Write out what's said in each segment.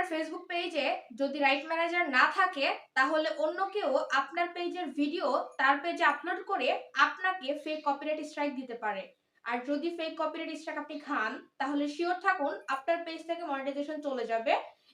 আপনার ফেসবুক পেজে যদি রাইট ম্যানেজার না থাকে, তাহলে অন্য কেউ আপনার পেজের ভিডিও তার পেজে আপলোড করে আপনাকে ফেক কপিরাইট স্ট্রাইক দিতে পারে। আর যদি ফেক কপিরাইট স্ট্রাইক আপনি খান, তাহলে শিওর থাকুন আপনার পেজ থেকে মনিটাইজেশন চলে যাবে,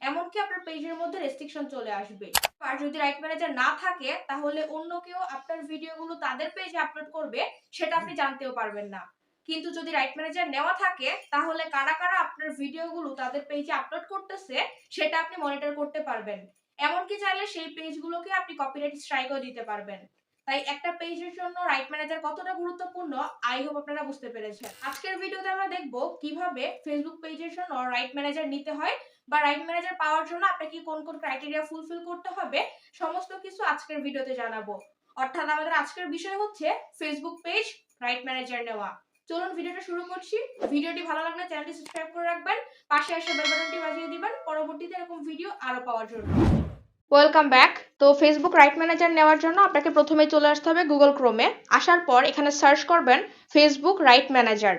এমনকি আপনার পেজের মধ্যে রেস্ট্রিকশন চলে আসবে। আর যদি রাইট ম্যানেজার না থাকে, তাহলে অন্য কেউ আপনার ভিডিওগুলো তাদের পেজে আপলোড করবে, সেটা আপনি জানতেও পারবেন না। কিন্তু যদি রাইট ম্যানেজার নেওয়া থাকে, তাহলে কারা কারা আপনার ভিডিওগুলো তাদের পেজে আপলোড করতেছে, সেটা আপনি মনিটর করতে পারবেন। এমনকি চাইলে সেই পেজগুলোকে আপনি কপিরাইট স্ট্রাইকও দিতে পারবেন। তাই একটা পেজের জন্য রাইট ম্যানেজার কতটা গুরুত্বপূর্ণ আই হোপ আপনারা বুঝতে পেরেছেন। আজকের ভিডিওতে আমরা দেখব কীভাবে ফেসবুক পেজের জন্য রাইট ম্যানেজার নিতে হয়, বা রাইট ম্যানেজার পাওয়ার জন্য আপনাকে কোন কোন ক্রাইটেরিয়া ফুলফিল করতে হবে, সমস্ত কিছু আজকের ভিডিওতে জানাব। অর্থাৎ আমাদের আজকের বিষয় হচ্ছে ফেসবুক পেজ রাইট ম্যানেজার নেওয়া। চলুন ভিডিওটা শুরু করছি। ভিডিওটি ভালো লাগলে চ্যানেলটি সাবস্ক্রাইব করে রাখবেন। পাশে আসা বেল বাটনটি বাজিয়ে দিবেন। পরবর্তীতে এরকম ভিডিও আরও পাওয়ার জন্য। ওয়েলকাম ব্যাক তো ফেসবুক রাইট ম্যানেজার নেওয়ার জন্য আপনাকে প্রথমে চলে আসতে হবে গুগল ক্রোমে আসার পর এখানে সার্চ করবেন Facebook right manager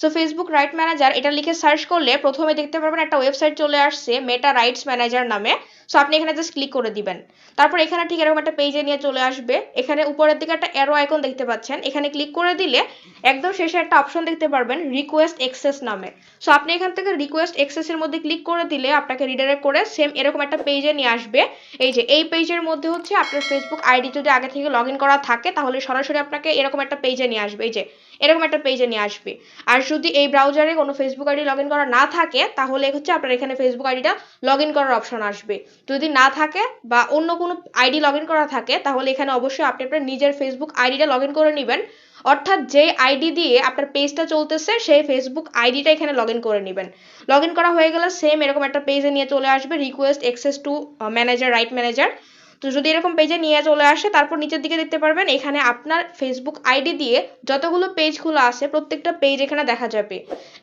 so Facebook right manager এটা লিখে সার্চ করলে প্রথমে দেখতে পারবেন একটা ওয়েবসাইট চলে আসছে মেটা রাইটস ম্যানেজার নামে। সো আপনি এখানে জাস্ট ক্লিক করে দিবেন। তারপর এখানে ঠিক এরকম একটা পেজে নিয়ে চলে আসবে। এখানে উপরের দিকে একটা অ্যারো আইকন দেখতে পাচ্ছেন। এখানে ক্লিক করে দিলে একদম শেষে একটা অপশন দেখতে পারবেন রিকোয়েস্ট এক্সেস নামে। সো আপনি এখান থেকে রিকোয়েস্ট এক্সেস এর মধ্যে ক্লিক করে দিলে আপনাকে রিডাইরেক্ট করে সেম এরকম একটা পেজে নিয়ে আসবে। এই যে, এই পেজের মধ্যে হচ্ছে আপনার ফেসবুক আইডি যদি আগে থেকে লগ ইন করা থাকে, তাহলে সরাসরি আপনাকে এরকম একটা পেজে নিয়ে আসবে। এই যে, এরকম একটা পেজে নিয়ে আসবে। আর যদি এই ব্রাউজারে কোনো ফেসবুক আইডি লগ করা না থাকে, তাহলে হচ্ছে আপনার এখানে ফেসবুক আইডিটা লগ করার অপশন আসবে। যদি না থাকে বা অন্য কোনো আইডি লগ করা থাকে, তাহলে এখানে অবশ্যই আপনি আপনার নিজের ফেসবুক আইডিটা লগ ইন করে নেবেন। অর্থাৎ যে আইডি দিয়ে আপনার পেজটা চলতেছে, সেই ফেসবুক আইডিটা এখানে লগ ইন করে নেবেন। লগ ইন করা হয়ে গেলে সেম এরকম একটা পেজে নিয়ে চলে আসবে request access to manager right manager তো যদি এরকম পেজে নিয়ে চলে আসে, তারপর নিচের দিকে দেখতে পারবেন, এখানে আপনার ফেসবুক আইডি দিয়ে যতগুলো পেজ খোলা আছে, প্রত্যেকটা পেজ এখানে দেখা যাবে।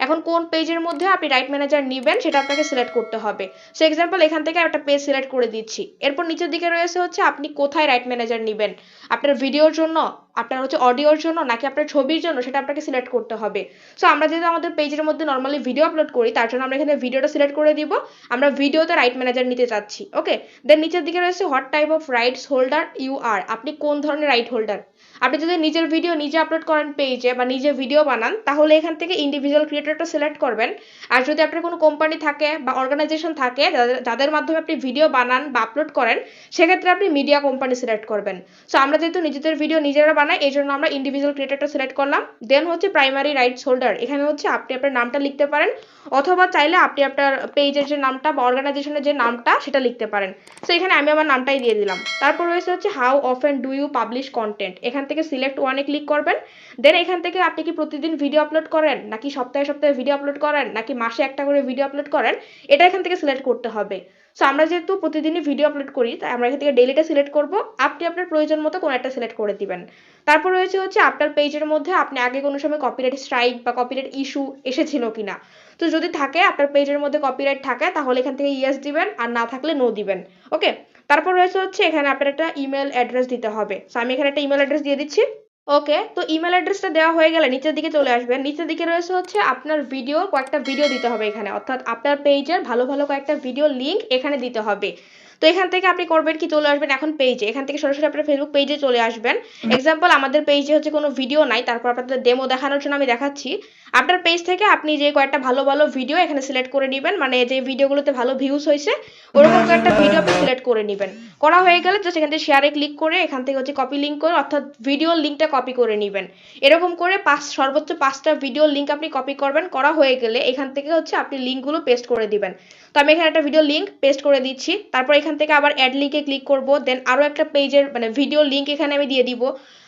এখন কোন পেজের মধ্যে আপনি রাইট ম্যানেজার নেবেন, সেটা আপনাকে সিলেক্ট করতে হবে। সো এক্সাম্পল এখান থেকে একটা পেজ সিলেক্ট করে দিচ্ছি। এরপর নিচের দিকে রয়েছে হচ্ছে, আপনি কোথায় রাইট ম্যানেজার নেবেন? আপনার ভিডিওর জন্য, আপনার হচ্ছে অডিওর জন্য, নাকি আপনার ছবির জন্য, সেটা আপনাকে সিলেক্ট করতে হবে। সো আমরা যেহেতু আমাদের পেজের মধ্যে নর্মালি ভিডিও আপলোড করি, তার জন্য আমরা এখানে ভিডিওটা সিলেক্ট করে দিব। আমরা ভিডিওতে রাইট ম্যানেজার নিতে চাচ্ছি ওকে দেন নিচের দিকে রয়েছে what type of rights holder you are আপনি কোন ধরনের রাইট হোল্ডার আপনি যদি নিজের ভিডিও নিজে আপলোড করেন পেজে বা নিজে ভিডিও বানান, তাহলে এখান থেকে ইন্ডিভিজুয়াল ক্রিয়েটরটা সিলেক্ট করবেন। আর যদি আপনার কোনো কোম্পানি থাকে বা অর্গানাইজেশন থাকে, যাদের মাধ্যমে আপনি ভিডিও বানান বা আপলোড করেন, সেক্ষেত্রে আপনি মিডিয়া কোম্পানি সিলেক্ট করবেন। সো আমরা যেহেতু নিজেদের ভিডিও নিজেরা বানাই এই জন্য আমরা ইন্ডিভিজুয়াল ক্রিয়েটরটা সিলেক্ট করলাম। দেন হচ্ছে প্রাইমারি রাইটস হোল্ডার এখানে হচ্ছে আপনি আপনার নামটা লিখতে পারেন, অথবা চাইলে আপনি আপনার পেজের যে নামটা বা অর্গানাইজেশনের যে নামটা, সেটা লিখতে পারেন। সো এখানে আমি আমার নামটাই দিয়ে দিলাম। তারপর রয়েছে হচ্ছে how often do you publish content এখান থেকে সিলেক্ট ওয়ানে ক্লিক করবেন। দেন এখান থেকে আপনি কি প্রতিদিন ভিডিও আপলোড করেন? নাকি সপ্তাহে সপ্তাহে ভিডিও আপলোড করেন? নাকি মাসে একটা করে ভিডিও আপলোড করেন? এটা এখান থেকে সিলেক্ট করতে হবে। সো আমরা যেহেতু প্রতিদিনই ভিডিও আপলোড করি, তাই আমরা এখান থেকে ডেলিটা সিলেক্ট করব। আপনি আপনার প্রয়োজন মতো কোনো একটা সিলেক্ট করে দিবেন। তারপর রয়েছে হচ্ছে আপনার পেজের মধ্যে আপনি আগে কোনো সময় কপিরাইট স্ট্রাইক বা কপিরাইট ইস্যু এসেছিল কিনা। তো যদি থাকে, আপনার পেজের মধ্যে কপিরাইট থাকে, তাহলে এখান থেকে ইয়েস দিবেন, আর না থাকলে নো দিবেন। ওকে তারপর রয়েছে হচ্ছে এখানে আপনার একটা ইমেল অ্যাড্রেস দিতে হবে। সো আমি এখানে একটা ইমেল অ্যাড্রেস দিয়ে দিচ্ছি। ওকে তো ইমেল অ্যাড্রেসটা দেওয়া হয়ে গেলে নিচের দিকে চলে আসবেন। নিচের দিকে রয়েছে হচ্ছে আপনার ভিডিও কয়েকটা ভিডিও দিতে হবে এখানে। অর্থাৎ আপনার পেজের ভালো ভালো কয়েকটা ভিডিও লিঙ্ক এখানে দিতে হবে। তো এখান থেকে আপনি করবেন কি চলে আসবেন এখন পেজে এখান থেকে সরাসরি আপনার ফেসবুক পেজে চলে আসবেন। এক্সাম্পল আমাদের পেজে হচ্ছে কোনো ভিডিও নাই তারপর আপনাদের ডেমো দেখানোর জন্য আমি দেখাচ্ছি। আপনার পেজ থেকে আপনি যে কয়েকটা ভালো ভালো ভিডিও এখানে সিলেক্ট করে নেবেন মানে যে ভিডিওগুলোতে ভালো ভিউজ হয়েছে ওরকম কয়েকটা ভিডিও আপনি সিলেক্ট করে নেবেন। করা হয়ে গেলে জাস্ট এখান থেকে শেয়ারে ক্লিক করে এখান থেকে হচ্ছে কপি লিঙ্ক করে অর্থাৎ ভিডিওর লিঙ্কটা কপি করে নেবেন। এরকম করে পাঁচ সর্বোচ্চ পাঁচটা ভিডিওর লিঙ্ক আপনি কপি করবেন। করা হয়ে গেলে এখান থেকে হচ্ছে আপনি লিঙ্কগুলো পেস্ট করে দিবেন। তো আমি এখানে একটা ভিডিও লিঙ্ক পেস্ট করে দিচ্ছি। তারপর এখান থেকে আবার অ্যাড লিঙ্কে ক্লিক করব। দেন আরও একটা পেজের মানে ভিডিও লিঙ্ক এখানে আমি দিয়ে দিব।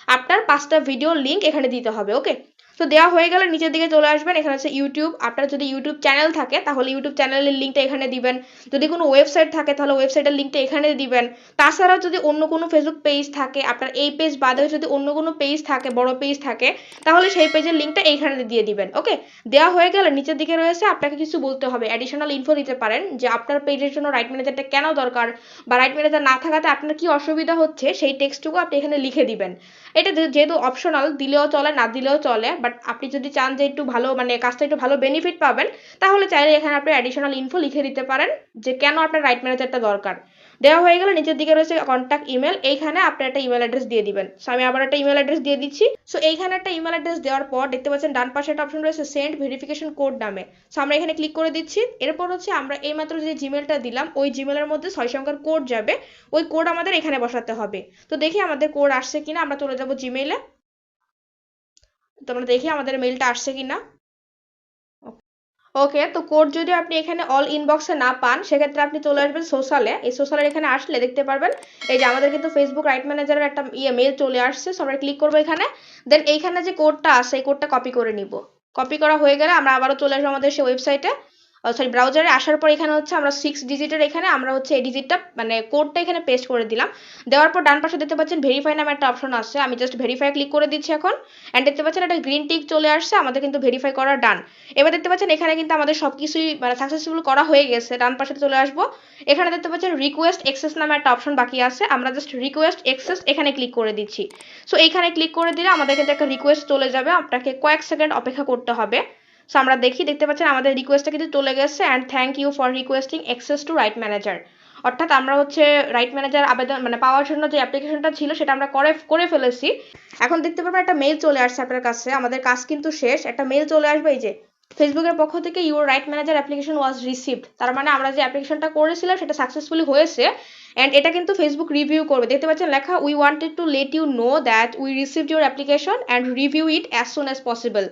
আপনার পাঁচটা ভিডিও লিঙ্ক এখানে দিতে হবে ওকে তো দেওয়া হয়ে গেলে নিচের দিকে চলে আসবেন, এখানে হচ্ছে ইউটিউব আপনার যদি ইউটিউব চ্যানেল থাকে, তাহলে ইউটিউব চ্যানেলের লিঙ্কটা এখানে দিবেন। যদি কোনো ওয়েবসাইট থাকে, তাহলে ওয়েবসাইটের লিঙ্কটা এখানে দিবেন। তাছাড়াও যদি অন্য কোনো ফেসবুক পেজ থাকে, আপনার এই পেজ বাদেও যদি অন্য কোনো পেজ থাকে, বড় পেজ থাকে, তাহলে সেই পেজের লিঙ্কটা এইখানে দিয়ে দিবেন ওকে দেওয়া হয়ে গেলে নিচের দিকে রয়েছে, আপনাকে কিছু বলতে হবে। অ্যাডিশনাল ইনফো দিতে পারেন যে আপনার পেজের জন্য রাইট ম্যানেজারটা কেন দরকার বা রাইট ম্যানেজার না থাকাতে আপনার কি অসুবিধা হচ্ছে, সেই টেক্সটটুকু আপনি এখানে লিখে দিবেন। এটা যেহেতু অপশনাল দিলেও চলে, না দিলেও চলে বাট আপনি যদি চান যে একটু ভালো মানে কাজটা একটু ভালো বেনিফিট পাবেন, তাহলে চাইলে এখানে আপনি অ্যাডিশনাল ইনফো লিখে দিতে পারেন যে কেন আপনার রাইট ম্যানেজারটা দরকার। দেওয়া হয়ে গেলে নিচের দিকে রয়েছে কন্ট্যাক্ট ইমেল এইখানে আপনি একটা ইমেল অ্যাড্রেস দিয়ে দিবেন। সো আমি আবার একটা ইমেল অ্যাড্রেস দিয়ে দিচ্ছি। সো এইখানে একটা ইমেল অ্যাড্রেস দেওয়ার পর দেখতে পাচ্ছেন ডান পাশে একটা অপশন রয়েছে সেন্ড ভেরিফিকেশন কোড নামে। সো আমরা এখানে ক্লিক করে দিচ্ছি। এরপর হচ্ছে আমরা এইমাত্র যে জিমেলটা দিলাম, ওই জিমেলের মধ্যে ছয় সংখ্যার কোড যাবে। ওই কোড আমাদের এখানে বসাতে হবে। তো দেখি আমাদের কোড আসছে কিনা, আমরা চলে যাব জিমেইলে তো আমরা দেখি আমাদের মেইলটা আসছে কিনা। ওকে তো কোড যদি আপনি এখানে অল ইনবক্সে না পান, সেক্ষেত্রে আপনি চলে আসবেন সোশ্যালে এই সোশ্যালের এখানে আসলে দেখতে পারবেন, এই যে আমাদের কিন্তু ফেসবুক রাইট ম্যানেজারের একটা ইয়ে মেল চলে আসছে সো আমরা ক্লিক করব এখানে। দেন এইখানে যে কোডটা আছে, এই কোডটা কপি করে নিব। কপি করা হয়ে গেলে আমরা আবারও চলে আসব আমাদের সেই ওয়েবসাইটে সরি ব্রাউজারে আসার পর এখানে হচ্ছে আমরা সিক্স ডিজিটের এখানে আমরা হচ্ছে এই ডিজিটটা মানে কোডটা এখানে পেস্ট করে দিলাম। দেওয়ার পর ডান পাশে দেখতে পাচ্ছেন ভেরিফাই নামে একটা অপশন আসছে। আমি জাস্ট ভেরিফাই ক্লিক করে দিচ্ছি এখন। অ্যান্ড দেখতে পাচ্ছেন একটা গ্রিন টিক চলে আসছে। আমাদের কিন্তু ভেরিফাই করা ডান এবার দেখতে পাচ্ছেন এখানে কিন্তু আমাদের সব কিছুই মানে সাকসেসফুল করা হয়ে গেছে। ডান পাশে চলে আসব। এখানে দেখতে পাচ্ছেন রিকোয়েস্ট এক্সেস নামে একটা অপশন বাকি আছে। আমরা জাস্ট রিকোয়েস্ট এক্সেস এখানে ক্লিক করে দিচ্ছি। সো এইখানে ক্লিক করে দিলে আমাদের কিন্তু একটা রিকোয়েস্ট চলে যাবে। আপনাকে কয়েক সেকেন্ড অপেক্ষা করতে হবে। সো আমরা দেখি, দেখতে পাচ্ছেন আমাদের রিকোয়েস্টটা কিন্তু চলে গেছে and thank you for requesting access to right manager অর্থাৎ আমরা হচ্ছে রাইট ম্যানেজার আবেদন মানে পাওয়ার জন্য যে অ্যাপ্লিকেশনটা ছিল সেটা আমরা করে করে ফেলেছি। এখন দেখতে পারবেন একটা মেল চলে আসছে আপনার কাছে। আমাদের কাজ কিন্তু শেষ। একটা মেল চলে আসবে এই যে ফেসবুকের পক্ষ থেকে your right manager application was received তার মানে আমরা যে অ্যাপ্লিকেশনটা করেছিলাম সেটা সাকসেসফুলি হয়েছে। অ্যান্ড এটা কিন্তু ফেসবুক রিভিউ করবে। দেখতে পাচ্ছেন লেখা we wanted to let you know that we received your application and review it as soon as possible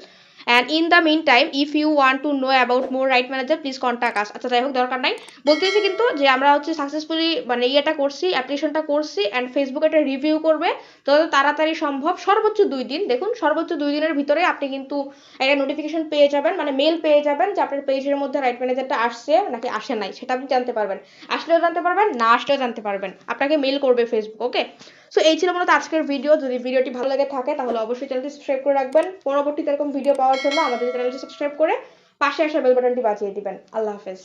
and in the meantime if you want to know about more right manager please contact us আচ্ছা যাই হোক দরকার নাই। বলতেছি কিন্তু যে আমরা হচ্ছে সাকসেসফুলি মানে ইয়েটা করছি অ্যাপ্লিকেশনটা করছি অ্যান্ড ফেসবুক এটা রিভিউ করবে। যত তাড়াতাড়ি সম্ভব, সর্বোচ্চ দুই দিন। দেখুন, সর্বোচ্চ দুই দিনের ভিতরে আপনি কিন্তু একটা নোটিফিকেশন পেয়ে যাবেন মানে মেল পেয়ে যাবেন যে আপনার পেজের মধ্যে রাইট ম্যানেজারটা আসছে নাকি আসে নাই, সেটা আপনি জানতে পারবেন। আসলেও জানতে পারবেন, না আসলেও জানতে পারবেন। আপনাকে মেল করবে ফেসবুক ওকে সো এই ছিল মূলত আজকের ভিডিও যদি ভিডিওটি ভালো লাগে থাকে, তাহলে অবশ্যই চ্যানেলটি সাবস্ক্রাইব করে রাখবেন। পরবর্তীতে এরকম ভিডিও পাওয়ার জন্য আমাদের চ্যানেলটি সাবস্ক্রাইব করে পাশে আসা বেল বাটনটি বাজিয়ে দিবেন। আল্লাহ হাফেজ।